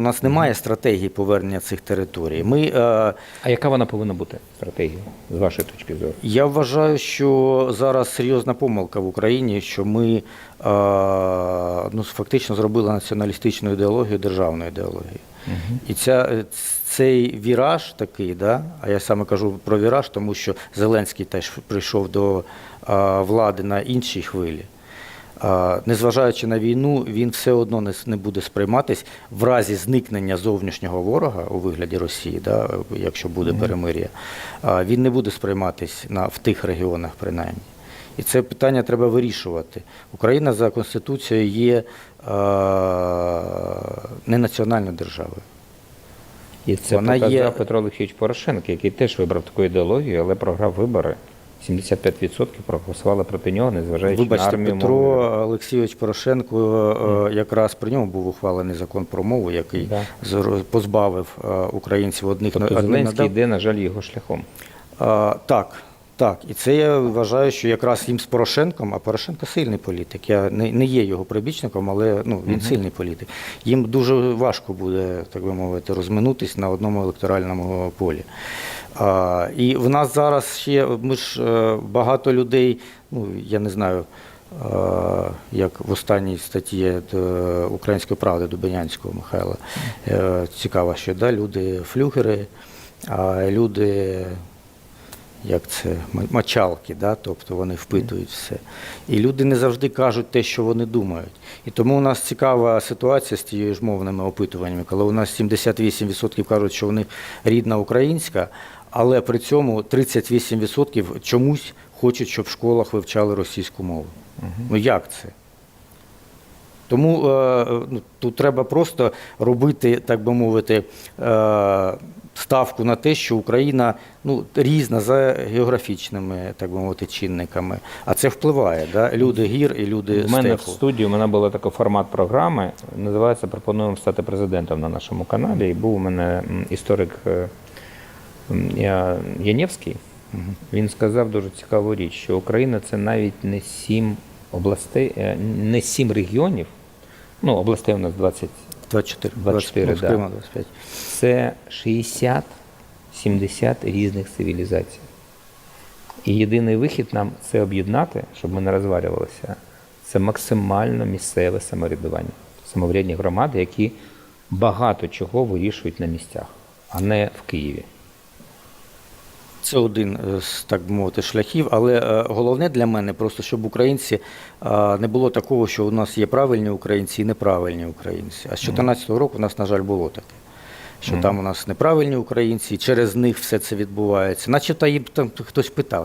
у нас немає стратегії повернення цих територій. Ми, е, А яка вона повинна бути стратегія з вашої точки зору? я вважаю, що зараз серйозна помилка в Україні, що ми е, ну, фактично зробили націоналістичну ідеологію державною ідеологією. І ця, е, цей віраж такий, да? а я саме кажу про віраж, тому що Зеленський теж прийшов до е, влади на іншій хвилі. Незважаючи на війну, він все одно не, буде сприйматись в разі зникнення зовнішнього ворога у вигляді Росії, да, якщо буде перемир'я, він не буде сприйматись на, в тих регіонах, принаймні. І це питання треба вирішувати. Україна за Конституцією є не національною державою. І це Вона показав є- Петро Олексійович Порошенко, який теж вибрав таку ідеологію, але програв вибори. 75% проголосували проти нього, незважаючи Вибачте, на армію. Петро мови. Олексійович Порошенко mm. якраз при ньому був ухвалений закон про мову, який yeah. позбавив е, українців одних Тобто Зеленський надав. йде, на жаль, його шляхом. А, так, так. І це я вважаю, що якраз їм з Порошенком, а Порошенко сильний політик. Я не, не є його прибічником, але ну, він сильний політик. Їм дуже важко буде, так би мовити, розминутись на одному електоральному полі. А, і в нас зараз ще ми ж е, багато людей, ну я не знаю. е, Як в останній статті е, Української правди Дубинянського Михайла. Цікаво, що да, люди флюгери, а люди як це мочалки, да? тобто вони впитують все. І люди не завжди кажуть те, що вони думають. І тому у нас цікава ситуація з тією ж мовними опитуваннями, коли у нас 78% кажуть, що вони рідна українська, але при цьому 38% чомусь хочуть, щоб в школах вивчали російську мову. Ну як це? Тому е, ну, тут треба просто робити, так би мовити, е, ставку на те, що Україна ну, різна за географічними, так би мовити, чинниками. А це впливає. Да? Люди гір і люди У мене в степу. студії у мене був такий формат програми, називається Пропонуємо стати президентом на нашому каналі. І був у мене м, історик е, м, Я- Янєвський. Він сказав дуже цікаву річ, що Україна це навіть не сім областей, е, не сім регіонів. Ну, областей у нас 20, 24, 24, 20, ну, да. Криму 25. це 60-70 різних цивілізацій. І єдиний вихід нам це об'єднати, щоб ми не розвалювалися. Це максимально місцеве самоврядування, самоврядні громади, які багато чого вирішують на місцях, а не в Києві. Це один е, з так би мовити шляхів, але е, головне для мене просто, щоб українці не було такого, що у нас є правильні українці і неправильні українці. А з 2014 року у нас, на жаль, було таке. Що там у нас неправильні українці, і через них все це відбувається. Начебто їм там хтось питав,